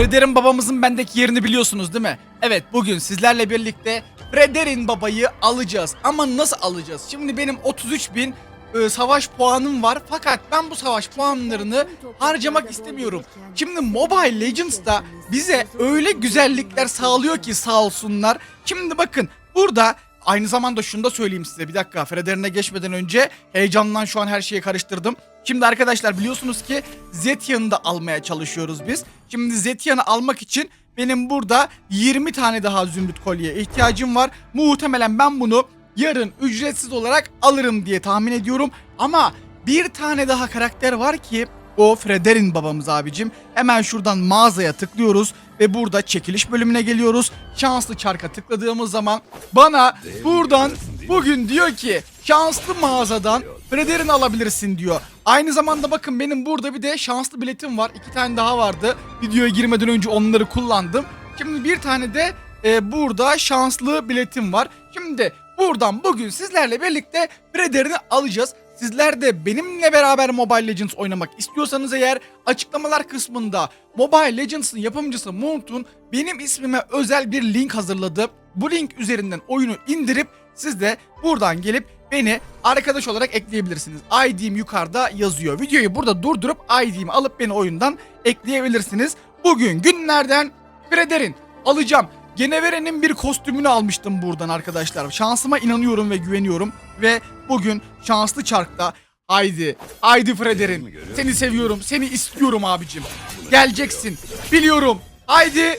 Freder'in babamızın bendeki yerini biliyorsunuz değil mi? Evet bugün sizlerle birlikte Freder'in babayı alacağız. Ama nasıl alacağız? Şimdi benim 33 bin e, savaş puanım var. Fakat ben bu savaş puanlarını harcamak istemiyorum. Şimdi Mobile Legends'da bize öyle güzellikler sağlıyor ki sağ olsunlar. Şimdi bakın burada aynı zamanda şunu da söyleyeyim size. Bir dakika Freder'ine geçmeden önce heyecandan şu an her şeyi karıştırdım. Şimdi arkadaşlar biliyorsunuz ki Zetian'ı da almaya çalışıyoruz biz. Şimdi Zetian'ı almak için benim burada 20 tane daha zümrüt kolyeye ihtiyacım var. Muhtemelen ben bunu yarın ücretsiz olarak alırım diye tahmin ediyorum. Ama bir tane daha karakter var ki o Freder'in babamız abicim. Hemen şuradan mağazaya tıklıyoruz ve burada çekiliş bölümüne geliyoruz. Şanslı çarka tıkladığımız zaman bana buradan bugün diyor ki şanslı mağazadan Freder'in alabilirsin diyor. Aynı zamanda bakın benim burada bir de şanslı biletim var. İki tane daha vardı. Videoya girmeden önce onları kullandım. Şimdi bir tane de e, burada şanslı biletim var. Şimdi buradan bugün sizlerle birlikte Freder'ini alacağız. Sizler de benimle beraber Mobile Legends oynamak istiyorsanız eğer açıklamalar kısmında Mobile Legends'ın yapımcısı Mont'un benim ismime özel bir link hazırladı. Bu link üzerinden oyunu indirip siz de buradan gelip beni arkadaş olarak ekleyebilirsiniz. ID'm yukarıda yazıyor. Videoyu burada durdurup ID'mi alıp beni oyundan ekleyebilirsiniz. Bugün günlerden Freder'in alacağım. Genevere'nin bir kostümünü almıştım buradan arkadaşlar. Şansıma inanıyorum ve güveniyorum. Ve bugün şanslı çarkta haydi, haydi Freder'in. Seni seviyorum, seni istiyorum abicim. Geleceksin, biliyorum. Haydi.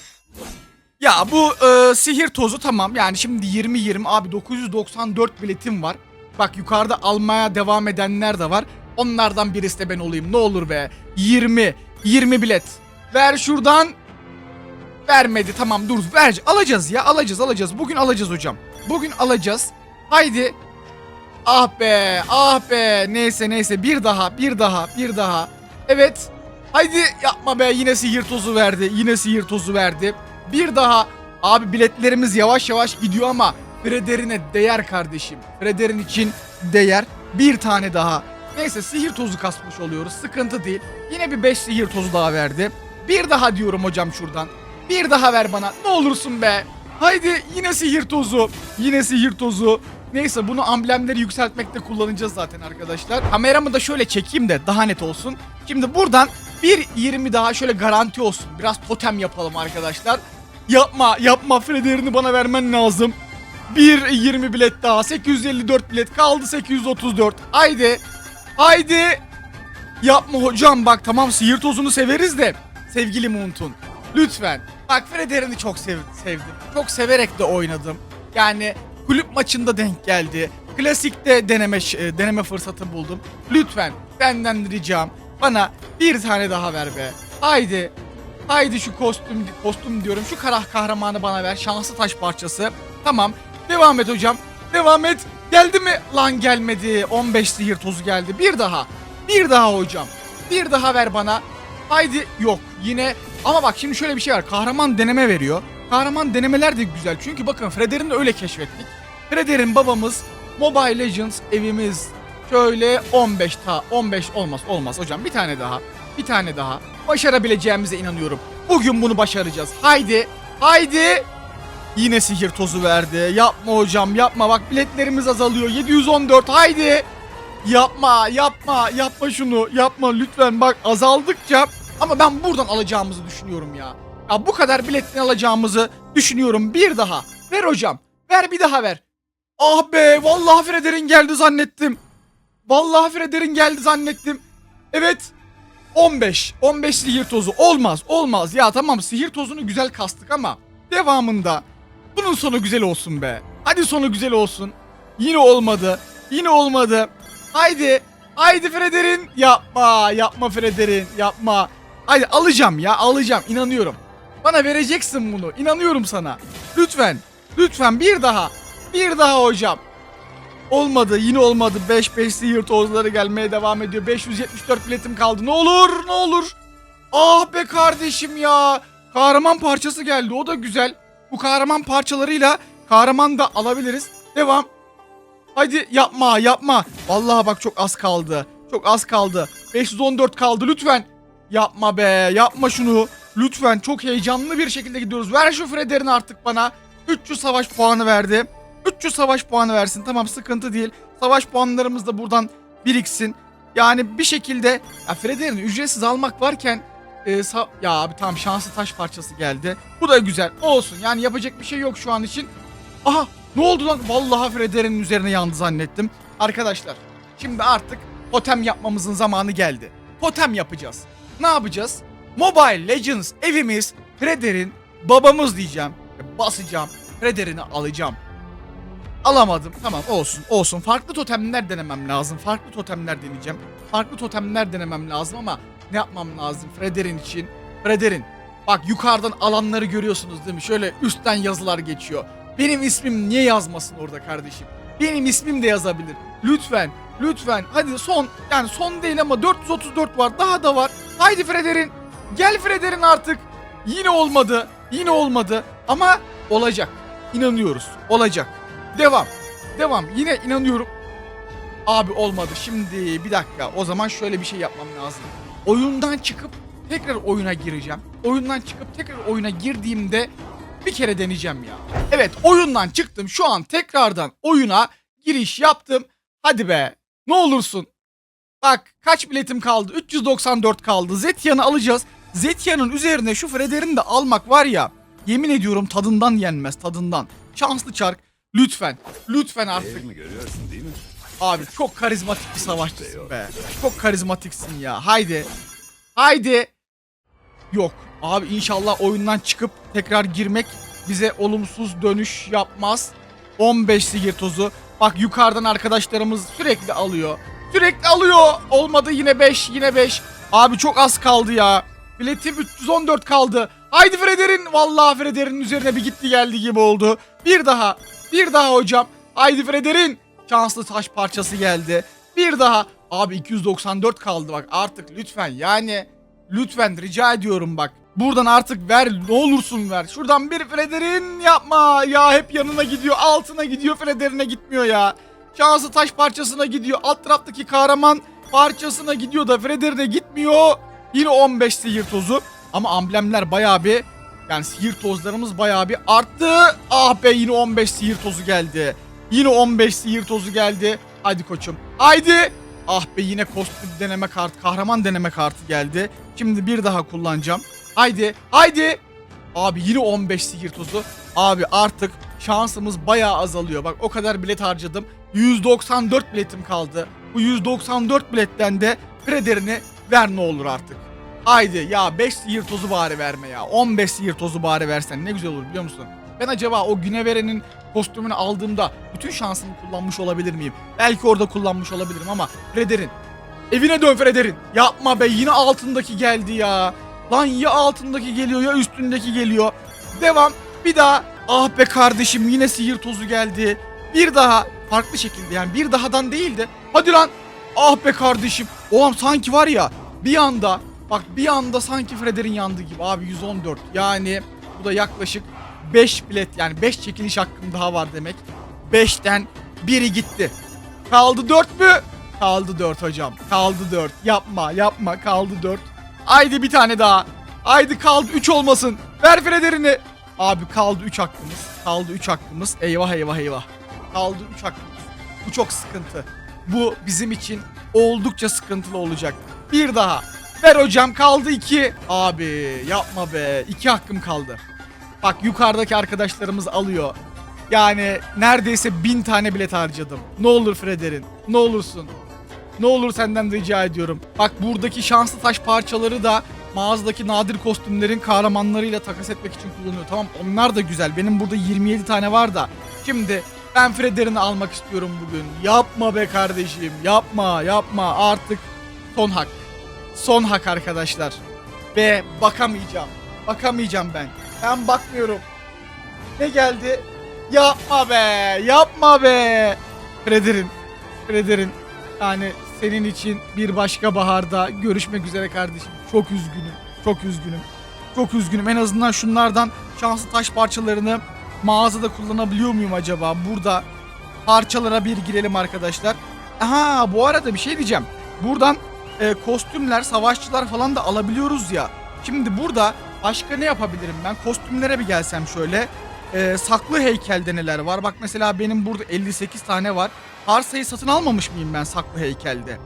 Ya bu e, sihir tozu tamam yani şimdi 20-20 abi 994 biletim var. Bak yukarıda almaya devam edenler de var. Onlardan birisi de ben olayım ne olur be. 20, 20 bilet. Ver şuradan. Vermedi tamam dur ver alacağız ya alacağız alacağız bugün alacağız hocam. Bugün alacağız. Haydi. Ah be ah be neyse neyse bir daha bir daha bir daha. Evet. Haydi yapma be yine sihir tozu verdi yine sihir tozu verdi. Bir daha abi biletlerimiz yavaş yavaş gidiyor ama Freder'ine değer kardeşim. Freder'in için değer. Bir tane daha. Neyse sihir tozu kasmış oluyoruz. Sıkıntı değil. Yine bir 5 sihir tozu daha verdi. Bir daha diyorum hocam şuradan. Bir daha ver bana. Ne olursun be. Haydi yine sihir tozu. Yine sihir tozu. Neyse bunu amblemleri yükseltmekte kullanacağız zaten arkadaşlar. Kameramı da şöyle çekeyim de daha net olsun. Şimdi buradan bir 20 daha şöyle garanti olsun. Biraz totem yapalım arkadaşlar. Yapma yapma Freder'ini bana vermen lazım. Bir 20 bilet daha. 854 bilet kaldı 834. Haydi. Haydi. Yapma hocam bak tamam sihir tozunu severiz de. Sevgili Muntun. Lütfen. Bak Freder'ini çok sev sevdim. Çok severek de oynadım. Yani kulüp maçında denk geldi. Klasikte deneme e, deneme fırsatı buldum. Lütfen benden ricam bana bir tane daha ver be. Haydi. Haydi şu kostüm kostüm diyorum. Şu kara kahramanı bana ver. Şanslı taş parçası. Tamam. Devam et hocam. Devam et. Geldi mi? Lan gelmedi. 15 sihir tozu geldi. Bir daha. Bir daha hocam. Bir daha ver bana. Haydi yok yine ama bak şimdi şöyle bir şey var. Kahraman deneme veriyor. Kahraman denemeler de güzel. Çünkü bakın Freder'in de öyle keşfettik. Freder'in babamız Mobile Legends evimiz şöyle 15 ta 15 olmaz olmaz hocam bir tane daha. Bir tane daha. Başarabileceğimize inanıyorum. Bugün bunu başaracağız. Haydi. Haydi. Yine sihir tozu verdi. Yapma hocam yapma. Bak biletlerimiz azalıyor. 714 haydi. Yapma yapma yapma şunu yapma lütfen bak azaldıkça ama ben buradan alacağımızı düşünüyorum ya. Ya bu kadar biletten alacağımızı düşünüyorum bir daha. Ver hocam ver bir daha ver. Ah be vallahi Freder'in geldi zannettim. Vallahi Freder'in geldi zannettim. Evet 15 15 sihir tozu olmaz olmaz ya tamam sihir tozunu güzel kastık ama devamında bunun sonu güzel olsun be. Hadi sonu güzel olsun. Yine olmadı. Yine olmadı. Haydi. Haydi Freder'in. Yapma. Yapma Freder'in. Yapma. Haydi alacağım ya alacağım. inanıyorum. Bana vereceksin bunu. İnanıyorum sana. Lütfen. Lütfen bir daha. Bir daha hocam. Olmadı. Yine olmadı. 5 5 sihir tozları gelmeye devam ediyor. 574 biletim kaldı. Ne olur ne olur. Ah be kardeşim ya. Kahraman parçası geldi. O da güzel. Bu kahraman parçalarıyla kahraman da alabiliriz. Devam. Hadi yapma yapma. Vallahi bak çok az kaldı. Çok az kaldı. 514 kaldı lütfen. Yapma be yapma şunu. Lütfen çok heyecanlı bir şekilde gidiyoruz. Ver şu Freder'in artık bana. 300 savaş puanı verdi. 300 savaş puanı versin. Tamam sıkıntı değil. Savaş puanlarımız da buradan biriksin. Yani bir şekilde ya Freder'in ücretsiz almak varken e, ya abi tamam şanslı taş parçası geldi. Bu da güzel. Olsun. Yani yapacak bir şey yok şu an için. Aha ne oldu lan? Vallahi Freder'in üzerine yandı zannettim. Arkadaşlar şimdi artık totem yapmamızın zamanı geldi. Totem yapacağız. Ne yapacağız? Mobile Legends evimiz Freder'in babamız diyeceğim. Basacağım. Freder'ini alacağım. Alamadım. Tamam olsun olsun. Farklı totemler denemem lazım. Farklı totemler deneyeceğim. Farklı totemler denemem lazım ama ne yapmam lazım Freder'in için? Freder'in bak yukarıdan alanları görüyorsunuz değil mi? Şöyle üstten yazılar geçiyor. Benim ismim niye yazmasın orada kardeşim? Benim ismim de yazabilir. Lütfen, lütfen. Hadi son, yani son değil ama 434 var. Daha da var. Haydi Freder'in. Gel Freder'in artık. Yine olmadı. Yine olmadı. Ama olacak. İnanıyoruz. Olacak. Devam. Devam. Yine inanıyorum. Abi olmadı. Şimdi bir dakika. O zaman şöyle bir şey yapmam lazım. Oyundan çıkıp tekrar oyuna gireceğim. Oyundan çıkıp tekrar oyuna girdiğimde bir kere deneyeceğim ya. Evet oyundan çıktım. Şu an tekrardan oyuna giriş yaptım. Hadi be. Ne olursun. Bak kaç biletim kaldı? 394 kaldı. Zetia'nı alacağız. Zetia'nın üzerine şu Freder'in de almak var ya. Yemin ediyorum tadından yenmez tadından. Şanslı çark. Lütfen. Lütfen artık. Değerimi görüyorsun değil mi? Abi çok karizmatik bir savaşçısın be. Çok karizmatiksin ya. Haydi. Haydi. Yok. Abi inşallah oyundan çıkıp tekrar girmek bize olumsuz dönüş yapmaz. 15 sihir tozu. Bak yukarıdan arkadaşlarımız sürekli alıyor. Sürekli alıyor. Olmadı yine 5 yine 5. Abi çok az kaldı ya. Biletim 314 kaldı. Haydi Freder'in. Vallahi Freder'in üzerine bir gitti geldi gibi oldu. Bir daha. Bir daha hocam. Haydi Freder'in. Şanslı taş parçası geldi. Bir daha. Abi 294 kaldı bak artık lütfen yani. Lütfen rica ediyorum bak. Buradan artık ver ne olursun ver. Şuradan bir Freder'in yapma. Ya hep yanına gidiyor. Altına gidiyor Freder'ine gitmiyor ya. Şanslı taş parçasına gidiyor. Alt taraftaki kahraman parçasına gidiyor da Freder'ine gitmiyor. Yine 15 sihir tozu. Ama amblemler bayağı bir yani sihir tozlarımız bayağı bir arttı. Ah be yine 15 sihir tozu geldi. Yine 15 sihir tozu geldi. Hadi koçum. Haydi. Ah be yine kostüm deneme kartı, kahraman deneme kartı geldi. Şimdi bir daha kullanacağım. Haydi. Haydi. Abi yine 15 sihir tozu. Abi artık şansımız bayağı azalıyor. Bak o kadar bilet harcadım. 194 biletim kaldı. Bu 194 biletten de Freder'ini ver ne olur artık. Haydi ya 5 sihir tozu bari verme ya. 15 sihir tozu bari versen ne güzel olur biliyor musun? Ben acaba o Günevere'nin kostümünü aldığımda bütün şansımı kullanmış olabilir miyim? Belki orada kullanmış olabilirim ama Freder'in. Evine dön Freder'in. Yapma be yine altındaki geldi ya. Lan ya altındaki geliyor ya üstündeki geliyor. Devam. Bir daha. Ah be kardeşim yine sihir tozu geldi. Bir daha. Farklı şekilde yani bir dahadan değildi. Hadi lan. Ah be kardeşim. Oğlum sanki var ya bir anda bak bir anda sanki Freder'in yandığı gibi abi 114. Yani bu da yaklaşık 5 bilet yani 5 çekiliş hakkım daha var demek. 5'ten biri gitti. Kaldı 4 mü? Kaldı 4 hocam. Kaldı 4. Yapma yapma kaldı 4. Haydi bir tane daha. Haydi kaldı 3 olmasın. Ver Freder'ini. Abi kaldı 3 hakkımız. Kaldı 3 hakkımız. Eyvah eyvah eyvah. Kaldı 3 hakkımız. Bu çok sıkıntı. Bu bizim için oldukça sıkıntılı olacak. Bir daha. Ver hocam kaldı 2. Abi yapma be. 2 hakkım kaldı. Bak yukarıdaki arkadaşlarımız alıyor. Yani neredeyse bin tane bilet harcadım. Ne olur Freder'in. Ne olursun. Ne olur senden rica ediyorum. Bak buradaki şanslı taş parçaları da mağazadaki nadir kostümlerin kahramanlarıyla takas etmek için kullanıyor. Tamam onlar da güzel. Benim burada 27 tane var da. Şimdi ben Freder'ini almak istiyorum bugün. Yapma be kardeşim. Yapma yapma. Artık son hak. Son hak arkadaşlar. Ve bakamayacağım. Bakamayacağım ben. Ben bakmıyorum. Ne geldi? Yapma be. Yapma be. Freder'in. Freder'in. Yani senin için bir başka baharda görüşmek üzere kardeşim. Çok üzgünüm. Çok üzgünüm. Çok üzgünüm. En azından şunlardan şanslı taş parçalarını mağazada kullanabiliyor muyum acaba? Burada parçalara bir girelim arkadaşlar. Aha bu arada bir şey diyeceğim. Buradan e, kostümler, savaşçılar falan da alabiliyoruz ya. Şimdi burada Başka ne yapabilirim ben? Kostümlere bir gelsem şöyle. Ee, saklı heykelde neler var? Bak mesela benim burada 58 tane var. Parsa'yı satın almamış mıyım ben saklı heykelde?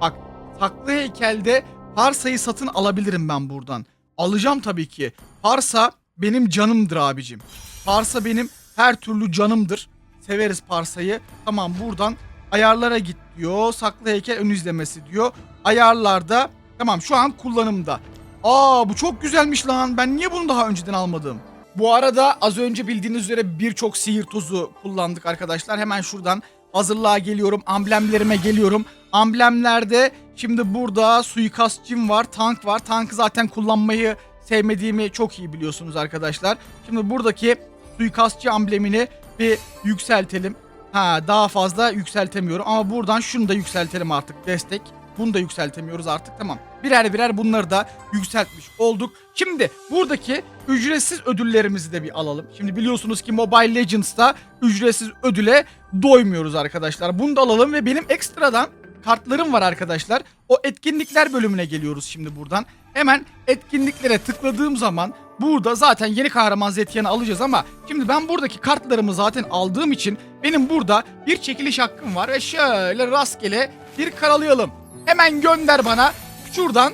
Bak saklı heykelde Parsa'yı satın alabilirim ben buradan. Alacağım tabii ki. Parsa benim canımdır abicim. Parsa benim her türlü canımdır. Severiz Parsa'yı. Tamam buradan ayarlara git diyor. Saklı heykel ön izlemesi diyor. Ayarlarda tamam şu an kullanımda. Aa bu çok güzelmiş lan. Ben niye bunu daha önceden almadım? Bu arada az önce bildiğiniz üzere birçok sihir tozu kullandık arkadaşlar. Hemen şuradan hazırlığa geliyorum. Amblemlerime geliyorum. Amblemlerde şimdi burada suikastçım var, tank var. Tankı zaten kullanmayı sevmediğimi çok iyi biliyorsunuz arkadaşlar. Şimdi buradaki suikastçı amblemini bir yükseltelim. Ha daha fazla yükseltemiyorum ama buradan şunu da yükseltelim artık destek. Bunu da yükseltemiyoruz artık tamam. Birer birer bunları da yükseltmiş olduk. Şimdi buradaki ücretsiz ödüllerimizi de bir alalım. Şimdi biliyorsunuz ki Mobile Legends'ta ücretsiz ödüle doymuyoruz arkadaşlar. Bunu da alalım ve benim ekstradan kartlarım var arkadaşlar. O etkinlikler bölümüne geliyoruz şimdi buradan. Hemen etkinliklere tıkladığım zaman burada zaten yeni kahraman Zetiyan'ı alacağız ama şimdi ben buradaki kartlarımı zaten aldığım için benim burada bir çekiliş hakkım var ve şöyle rastgele bir karalayalım. Hemen gönder bana. Şuradan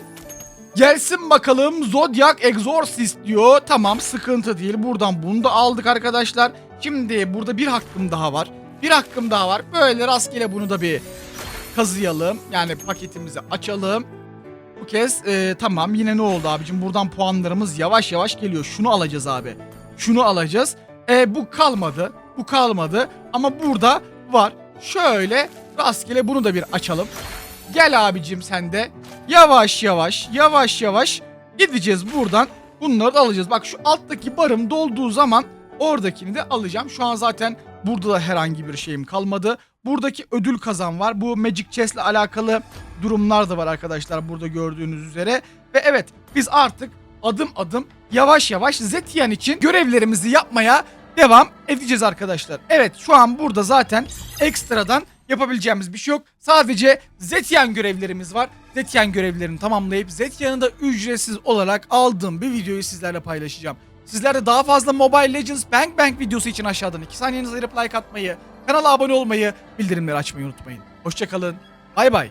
gelsin bakalım Zodiac Exorcist diyor. Tamam sıkıntı değil. Buradan bunu da aldık arkadaşlar. Şimdi burada bir hakkım daha var. Bir hakkım daha var. Böyle rastgele bunu da bir kazıyalım. Yani paketimizi açalım. Bu kez e, tamam yine ne oldu abicim? Buradan puanlarımız yavaş yavaş geliyor. Şunu alacağız abi. Şunu alacağız. E, bu kalmadı. Bu kalmadı. Ama burada var. Şöyle rastgele bunu da bir açalım. Gel abicim sen de. Yavaş yavaş yavaş yavaş gideceğiz buradan. Bunları da alacağız. Bak şu alttaki barım dolduğu zaman oradakini de alacağım. Şu an zaten burada da herhangi bir şeyim kalmadı. Buradaki ödül kazan var. Bu Magic Chess ile alakalı durumlar da var arkadaşlar burada gördüğünüz üzere. Ve evet biz artık adım adım yavaş yavaş Zetian için görevlerimizi yapmaya devam edeceğiz arkadaşlar. Evet şu an burada zaten ekstradan yapabileceğimiz bir şey yok. Sadece Zetian görevlerimiz var. Zetian görevlerini tamamlayıp Zetian'ı da ücretsiz olarak aldığım bir videoyu sizlerle paylaşacağım. Sizler de daha fazla Mobile Legends Bang Bang videosu için aşağıdan 2 saniyenizi ayırıp like atmayı, kanala abone olmayı, bildirimleri açmayı unutmayın. Hoşçakalın. Bay bay.